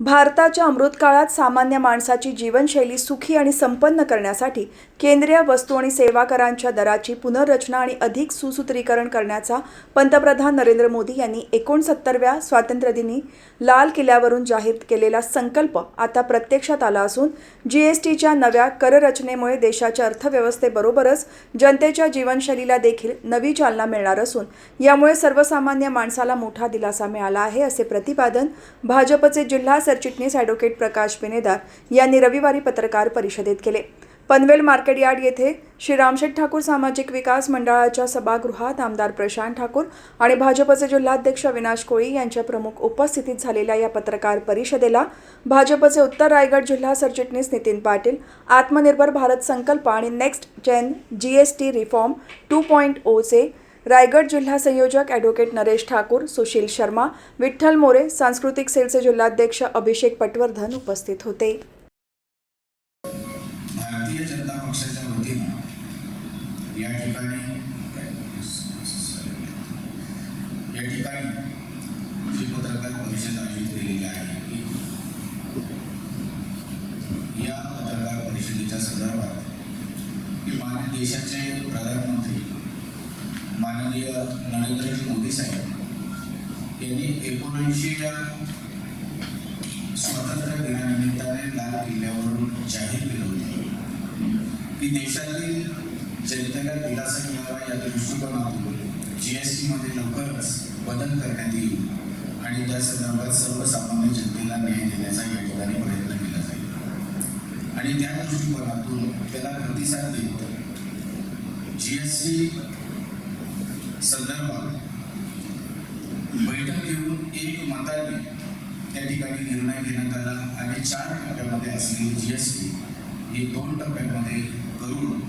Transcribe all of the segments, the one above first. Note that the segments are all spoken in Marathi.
भारताच्या अमृतकाळात सामान्य माणसाची जीवनशैली सुखी आणि संपन्न करण्यासाठी केंद्रीय वस्तू आणि सेवा करांच्या दराची पुनर्रचना आणि अधिक सुसूत्रीकरण करण्याचा पंतप्रधान नरेंद्र मोदी यांनी एकोणसत्तरव्या स्वातंत्र्यदिनी लाल किल्ल्यावरून जाहीर केलेला संकल्प आता प्रत्यक्षात आला असून जी एस टीच्या नव्या कररचनेमुळे देशाच्या अर्थव्यवस्थेबरोबरच जनतेच्या जीवनशैलीला देखील नवी चालना मिळणार असून यामुळे सर्वसामान्य माणसाला मोठा दिलासा मिळाला आहे असे प्रतिपादन भाजपचे जिल्हा सरचिटणीस ॲडव्होकेट प्रकाश बिनेदार यांनी रविवारी पत्रकार परिषदेत केले. पनवेल मार्केट यार्ड येथे श्री रामशेठ ठाकूर सामाजिक विकास मंडळाच्या सभागृहात आमदार प्रशांत ठाकूर आणि भाजपचे जिल्हाध्यक्ष अविनाश कोळी यांच्या प्रमुख उपस्थितीत झालेल्या या पत्रकार परिषदेला भाजपचे उत्तर रायगड जिल्हा सरचिटणीस नितीन पाटील आत्मनिर्भर भारत संकल्प आणि next gen G S T reform two point ओचे रायगड जिल्हा संयोजक ॲडव्होकेट नरेश ठाकूर सुशील शर्मा विठ्ठल मोरे सांस्कृतिक सेलचे जिल्हाध्यक्ष अभिषेक पटवर्धन उपस्थित होते. या ठिकाणी जी पत्रकार परिषद आयोजित केलेली आहे या पत्रकार परिषदेच्या संदर्भात की माननीय देशाचे प्रधानमंत्री माननीय नरेंद्रजी मोदी साहेब यांनी एकोणऐंशीच्या स्वातंत्र्य दिनानिमित्ताने लाल किल्ल्यावरून जाहीर केलं होतं की देशातील जनतेला दिलासा मिळावा या दृष्टिकोनातून जी एस टीमध्ये लवकरच बदल करण्यात येईल. आणि त्या संदर्भात सर्वसामान्य जनतेला न्याय देण्याचा या ठिकाणी प्रयत्न केला जाईल. आणि त्या दृष्टिकोनातून त्याला प्रतिसाद देत जी एस टी संदर्भात बैठक घेऊन एक मताने त्या ठिकाणी निर्णय घेण्यात आला आणि चार टप्प्यामध्ये असलेली जी एस टी ही दोन टप्प्यांमध्ये करून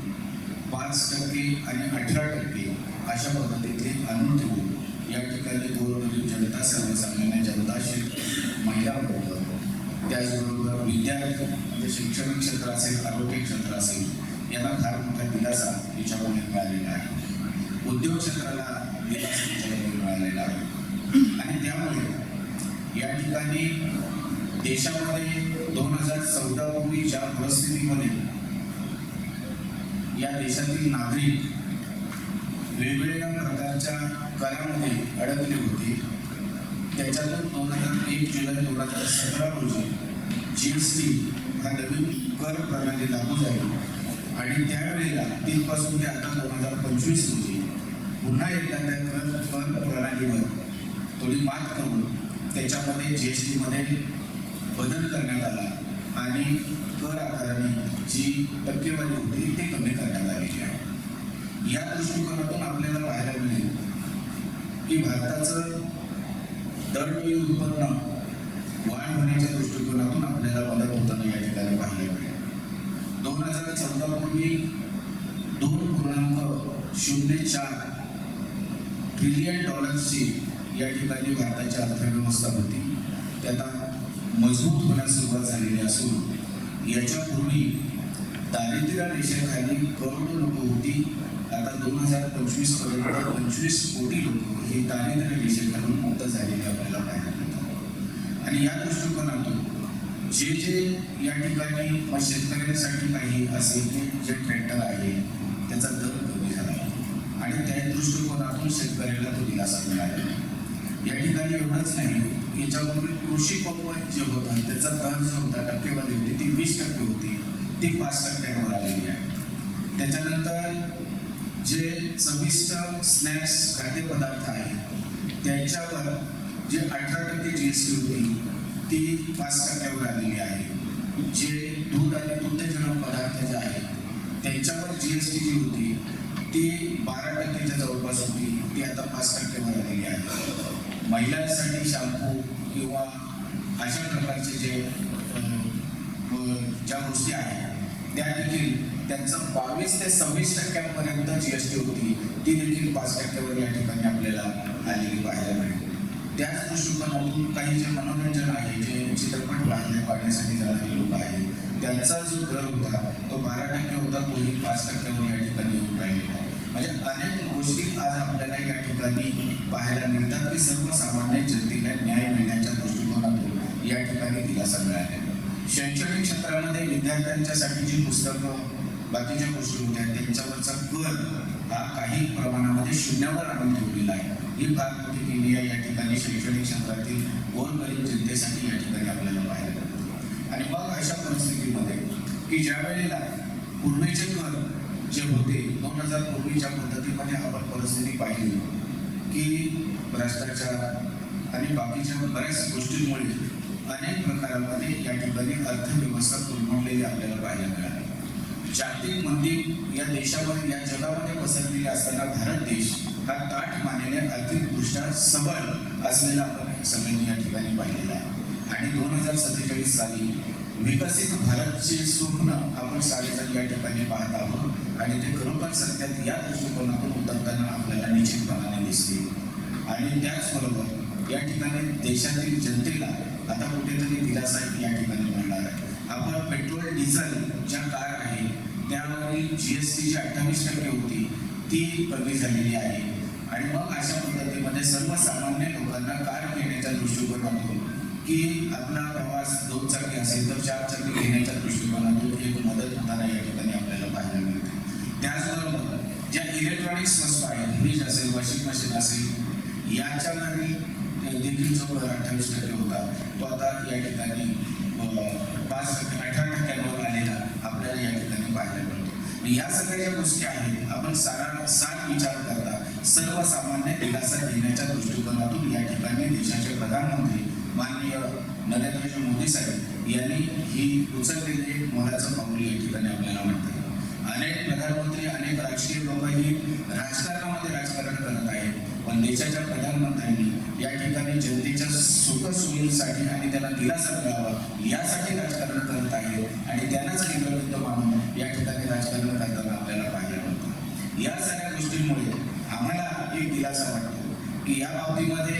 पाच टक्के आणि अठरा टक्के अशा पद्धतीतले आणून ठेवून या ठिकाणी गोरगरीब जनता सर्वसामान्य जनता महिला वर्ग त्याचबरोबर विद्यार्थी म्हणजे शैक्षणिक क्षेत्र असेल आरोग्य क्षेत्र असेल यांना फार मोठा दिलासा याच्यामध्ये मिळालेला आहे. उद्योग क्षेत्राला दिलासा याच्यामुळे मिळालेला आहे. आणि त्यामुळे या ठिकाणी देशामध्ये दोन हजार चौदा पूर्वी ज्या परिस्थितीमध्ये या देशातील नागरिक वेगवेगळ्या प्रकारच्या करामध्ये अडकली होती. त्याच्यातून दोन हजार एक जुलै दोन हजार सतरा रोजी जी एस टी हा नवीन कर प्रणाली लागू झाली. आणि त्यावेळेला तीनपासून ते आता दोन हजार पंचवीस रोजी पुन्हा एकदा त्या कर कर प्रणालीवर थोडी मात करून त्याच्यामध्ये जी एस टीमध्ये बदल करण्यात आला आणि कर आकाराने जी टक्केवारी होती ती कमी करण्यात आलेली आहे. या दृष्टिकोनातून आपल्याला पाहायला मिळेल की भारताचं दरडोई उत्पन्न वाढ होण्याच्या दृष्टिकोनातून आपल्याला मदत होताना या ठिकाणी पाहायला मिळेल. दोन हजार चौदा पूर्वी दोन पूर्णांक शून्य चार ट्रिलियन डॉलर्सची या ठिकाणी भारताची अर्थव्यवस्था होती. त्याला मजबूत होण्यास सुरुवात झालेली असून याच्यापूर्वी दारिद्र्य रेषेखाली करोडो लोक होती. आता दोन हजार पंचवीसपर्यंत पंचवीस कोटी लोक हे दारिद्र्य रेषेखालून मुक्त झालेले आपल्याला पाहायला मिळतात आणि या दृष्टिकोनातून जे जे या ठिकाणी शेतकऱ्यांसाठी काही असेल ते जे ट्रॅक्टर आहे त्याचा दर कमी झाला. आणि त्या दृष्टिकोनातून शेतकऱ्याला तो दिलासा मिळाला. या ठिकाणी एवढंच नाही याच्याबरोबर कृषी पंप जे होता त्याचा दर जो होता टक्केवारी होती ती वीस टक्के होती ती पाच टक्क्यांवर आलेली आहे. त्याच्यानंतर जे चविष्ट स्नॅक्स खाद्यपदार्थ आहेत त्यांच्यावर जे अठरा टक्के जी एस टी होती ती पाच टक्क्यावर आलेली आहे. जे दूध आणि दुग्धजनक पदार्थ जे आहेत त्यांच्यावर जी एस टी जी होती ती बारा टक्केच्या जवळपास होती ती आता पाच टक्क्यावर आलेली आहे. महिलांसाठी शॅम्पू किंवा अशा प्रकारचे जे ज्या गोष्टी आहेत त्या देखील त्यांचं बावीस ते सव्वीस टक्क्यांपर्यंत जी एस टी होती ती देखील पाच टक्क्यावर या ठिकाणी आपल्याला आलेली पाहायला मिळते. त्याच दृष्टिकोनातून काही जे मनोरंजन आहे जे चित्रपट बांधले पाहण्यासाठी जाणारे लोक आहेत त्यांचा जो दर होता तो बारा टक्के होता तोही पाच टक्क्यावर या ठिकाणी येऊन राहिलेला आहे. म्हणजे अनेक गोष्टी आज आपल्याला या ठिकाणी पाहायला मिळतात की सर्वसामान्य जनतेला न्याय मिळण्याच्या दृष्टिकोनातून या ठिकाणी दिलासा मिळाला शैक्षणिक क्षेत्रामध्ये विद्यार्थ्यांच्यासाठी जी पुस्तकं बाकीच्या गोष्टी होत्या त्यांच्यावरचा कर हा काही प्रमाणामध्ये शून्यावर आणून ठेवलेला आहे. ही फार मोठी केली या ठिकाणी शैक्षणिक क्षेत्रातील गोरगरीब जनतेसाठी या ठिकाणी आपल्याला पाहायला मिळतो. आणि मग अशा परिस्थितीमध्ये की ज्या वेळेला पूर्वीचे कर जे होते दोन हजार पूर्वीच्या पद्धतीमध्ये आपण परिस्थिती पाहिली की भ्रष्टाचार आणि बाकीच्या बऱ्याच गोष्टींमुळे अनेक प्रकारामध्ये या ठिकाणी अर्थव्यवस्था कोलमडलेली आपल्याला पाहायला मिळाली. जागतिक मंदिर या देशामध्ये या जगामध्ये पसरलेले असताना भारत देश हा ताठ मानेने आर्थिकदृष्ट्या सबळ असलेला आपण सगळ्यांनी या ठिकाणी पाहिलेला आहे. आणि दोन हजार सत्तेचाळीस साली विकसित भारतचे स्वप्न आपण साडेसात या ठिकाणी पाहत आहोत. आणि ते खरोखर सत्यात या दृष्टिकोनातून उतरताना आपल्याला निश्चितपणाने दिसते. आणि त्याचबरोबर या ठिकाणी देशातील जनतेला आता कुठेतरी दिलासा या ठिकाणी मिळणार आहे. आपण पेट्रोल डिझेल ज्या कार त्यावरील जी एस टी जी अठ्ठावीस टक्के होती ती कमी झालेली आहे. आणि मग अशा पद्धतीमध्ये सर्वसामान्य लोकांना कार घेण्याच्या दृष्टिकोनातून की आपला प्रवास दोन चाकी असेल तर चार चाकी घेण्याच्या दृष्टिकोनातून एक मदत होताना या ठिकाणी आपल्याला पाहायला मिळते. त्याचबरोबर ज्या इलेक्ट्रॉनिक्स वस्तू आहेत फ्रीज असेल वॉशिंग मशीन असेल याच्यावरील देखील जो अठ्ठावीस टक्के होता तो आता या ठिकाणी पाच टक्के अठरा या सगळ्या ज्या गोष्टी आहेत. आपण सारा सात विचार करता. सर्वसामान्य दिलासा देण्याच्या दृष्टिकोनातून या ठिकाणी देशाचे प्रधानमंत्री माननीय नरेंद्र मोदी साहेब यांनी ही उचललेली एक मोलाचं पाऊल या ठिकाणी आपल्याला वाटतं अनेक प्रधानमंत्री अनेक राजकीय लोक ही राजकारणामध्ये राजकारण पण देशाच्या प्रधानमंत्र्यांनी या ठिकाणी जनतेच्या सुखसोयीसाठी आणि त्याला दिलासा मिळावा यासाठी राजकारण करत आहे आणि त्यांनाच केंद्रबिंदू मानून या ठिकाणी राजकारण करताना आपल्याला पाहायला मिळतं. या सगळ्या गोष्टींमुळे आम्हाला एक दिलासा वाटतो की या बाबतीमध्ये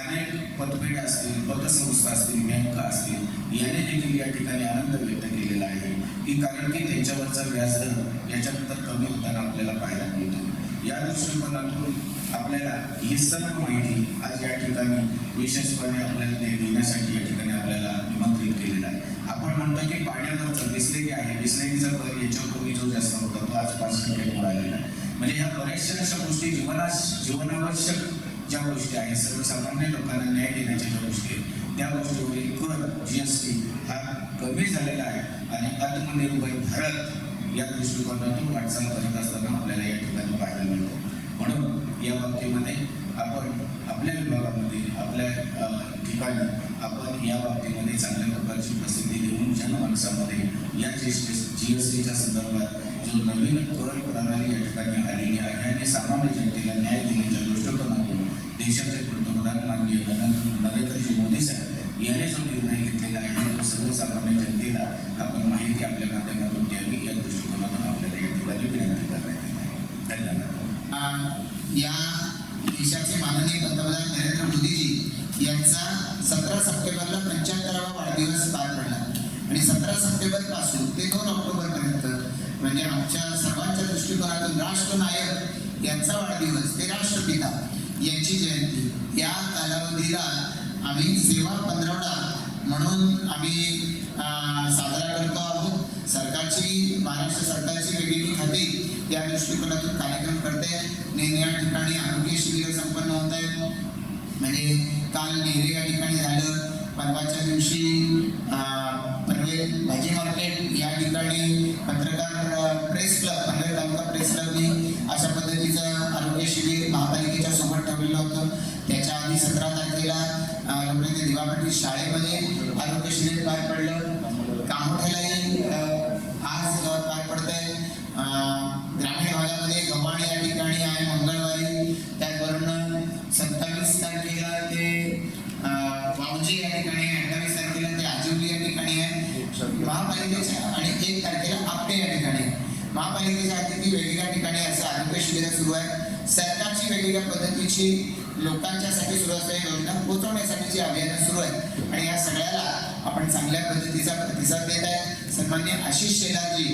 अनेक पतपेढ्या असतील पतसंस्था असतील बँका असतील याने देखील या ठिकाणी आनंद व्यक्त केलेला आहे. की कारण की त्यांच्यावरचा व्याजदर याच्यानंतर कमी होताना आपल्याला पाहायला मिळतो. या दृष्टिकोनातून आपल्याला ही सर्व माहिती आज या ठिकाणी विशेषपणे आपल्याला ते देण्यासाठी या ठिकाणी आपल्याला निमंत्रित केलेलं आहे. आपण म्हणतो की पाण्यावरचं बिस्लेरी आहे. बिस्लेरीचा दर याच्यापूर्वी जो जास्त होता तो आज पाच टक्के आलेला आहे. म्हणजे ह्या बऱ्याचशा अशा गोष्टी जीवना जीवनावश्यक ज्या गोष्टी आहेत सर्वसामान्य लोकांना न्याय देण्याच्या ज्या गोष्टी आहेत त्या गोष्टीवरील कर जी एस टी हा कमी झालेला आहे. आणि आत्मनिर्भर भारत या दृष्टिकोनातून वाटचाल करत असताना आपल्याला या ठिकाणी पाहायला मिळतो. म्हणून या बाबतीमध्ये आपण आपल्या विभागामध्ये आपल्या ठिकाणी आपण या बाबतीमध्ये चांगल्या प्रकारची प्रसिद्धी देऊन जनमानसामध्ये या जी जी एस टीच्या संदर्भात जो नवीन धोरण प्रणाली या ठिकाणी आलेली आहे आणि सामान्य जनतेला न्याय देण्याच्या दृष्टिकोनातून देशाचे पंतप्रधान माननीय नरेंद्र नरेंद्रजी मोदी साहेब याने जो निर्णय घेतलेला आहे तो सर्वसाधारण जनतेला आपण माहिती आपल्या माध्यमातून द्यावी या दृष्टिकोनातून आपल्याला या ठिकाणी विनंती करण्यात येत धन्यवाद. या देशाचे माननीय पंतप्रधान नरेंद्र मोदीजी यांचा सतरा सप्टेंबरला पंच्याहत्तरावा वाढदिवस पार पडला. आणि सतरा सप्टेंबरपासून ते दोन ऑक्टोबर पर्यंत म्हणजे आमच्या सर्वांच्या दृष्टिकोनातून राष्ट्रनायक यांचा वाढदिवस ते राष्ट्रपिता यांची जयंती या कालावधीला आम्ही सेवा पंधरवडा म्हणून आम्ही साजरा करतो आहोत. सरकारची महाराष्ट्र सरकारची वेगवेगळी खाती या दृष्टिकोनातून कार्यक्रम करते. निरनिराळ्या ठिकाणी आरोग्य शिबिर संपन्न होत आहेत. म्हणजे काल नेहरे या ठिकाणी झालं. परवाच्या दिवशी पनवेल भाजी मार्केट या ठिकाणी पत्रकार प्रेस क्लब पनवेल तालुका प्रेस क्लबने अशा पद्धतीचं आरोग्य शिबिर महापालिकेच्या सोबत ठेवलेलं होतं. अं, लोकनेते शाळेमध्ये आरोग्य शिबिर पार पडलं. कामोठ्यालाही आज पार पडतंय. आहे ग्रामीण भागामध्ये गव्हाणे या ठिकाणी आहे मंगळवारी. त्याचबरोबर सत्तावीस तारखेला ते अं, वावजी या ठिकाणी आहे अठ्ठावीस तारखेला ते आजिवली या ठिकाणी आहे. महापालिकेच्या आणि एक तारखेला आपटे या ठिकाणी महापालिकेच्या अतिथी वेगवेगळ्या ठिकाणी असं आरोग्य शिबिर सुरू आहे. सरकारची वेगवेगळ्या पद्धतीची लोकांच्यासाठी सुरू असलेल्या योजना पोहोचवण्यासाठीची अभियानं सुरू आहे आणि या सगळ्याला आपण चांगल्या पद्धतीचा प्रतिसाद देत आहे. सन्मान्य आशिष शेलारजी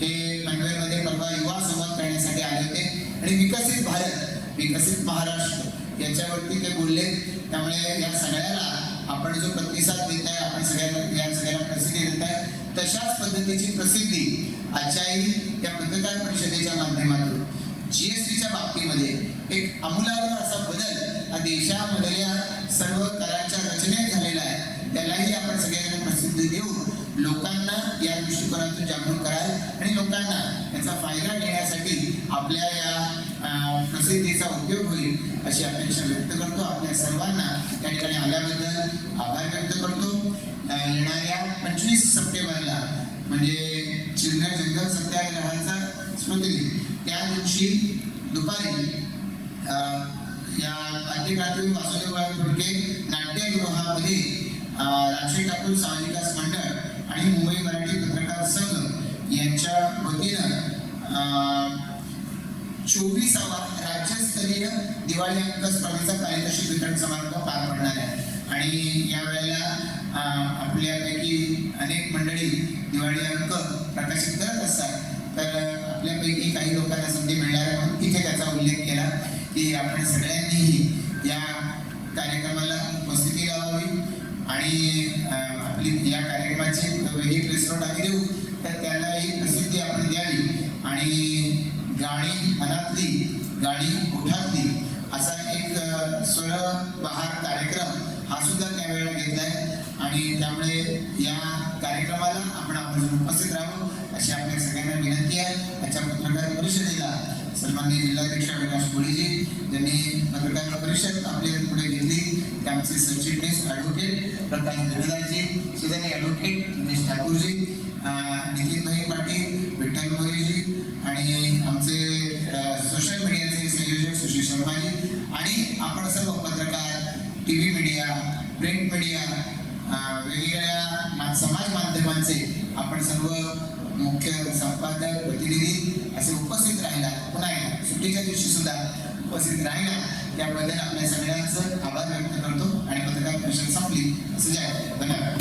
हे पनवेलमध्ये परवा युवा संवाद करण्यासाठी आले होते. आणि विकसित भारत विकसित महाराष्ट्र याच्यावरती ते बोलले. त्यामुळे या सगळ्याला आपण जो प्रतिसाद देत आहे आपण सगळ्या या सगळ्याला प्रसिद्धी देत आहे तशाच पद्धतीची प्रसिद्धी आजच्याही या पत्रकार परिषदेच्या माध्यमातून जीएसटीच्या बाबतीमध्ये एक आमूलाग्र असा बदल हा देशामधल्या सर्व कराच्या रचनेत झालेला आहे. त्यालाही आपण सगळ्यांना प्रसिद्धी देऊन लोकांना या दृष्टिकोनातून जागरूक कराल आणि लोकांना याचा फायदा घेण्यासाठी आपल्या या प्रसिद्धीचा उपयोग होईल अशी अपेक्षा व्यक्त करतो. आपल्या सर्वांना त्या ठिकाणी आल्याबद्दल आभार व्यक्त करतो. येणाऱ्या पंचवीस सप्टेंबरला म्हणजे चिल्ड्रन जंगल सत्याग्रहाचा स्मृती त्या दिवशी दुपारी या अधिकातील वासुदेव फडके नाट्यगृहामध्ये अं, ठाकूर सामाजिकास मंडळ आणि मुंबई मराठी पत्रकार संघ यांच्या वतीनं अं, चोवीसावा राज्यस्तरीय दिवाळी अंक स्पर्धेचा पारितोषिक वितरण समारंभ पार पडणार आहे. आणि या वेळेला आपल्यापैकी अनेक मंडळी दिवाळी अंक प्रकाशित करत असतात. तर आपल्यापैकी काही लोकांना संधी मिळणार आहे म्हणून तिथे त्याचा उल्लेख केला की आपण सगळ्यांनीही या कार्यक्रमाला उपस्थिती लावावी आणि आपली या कार्यक्रमाची वेगळी प्रेस नोट आम्ही देऊ. तर त्यालाही प्रसिद्धी आपण द्यावी आणि गाणी मनातली गाणी उठातली असा एक स्वरबहार स्वर कार्यक्रम हा सुद्धा त्यावेळेला घेतलाय. आणि त्यामुळे या कार्यक्रमाला आपण आपण उपस्थित राहू अशी आपल्या सगळ्यांना विनंती आहे. त्याच्या पत्रकार परिषदेला सन्माननीय जिल्हाध्यक्ष अविनाश कोळीजी ज्यांनी पत्रकार परिषद आपल्या पुढे घेतली ते आमचे सरचिटणीस ॲडव्होकेट प्रकाश धनदाजी सुधाने ॲडव्होकेट दिनेश ठाकूरजी अं, नितीनभाई पाटील विठ्ठल मोरेजी आणि आमचे सोशल मीडियाचे संयोजक सुशील शर्माजी आणि आपण सर्व पत्रकार T V media print media वेगवेगळ्या समाज माध्यमांचे आपण सर्व मुख्य संपादक प्रतिनिधी असे उपस्थित राहिला पुन्हा एकदा सुट्टीच्या दिवशी सुद्धा उपस्थित राहिला त्याबद्दल आपल्या सगळ्यांचं आभार व्यक्त करतो आणि पत्रकार परिषद संपली. असं जाहीर धन्यवाद.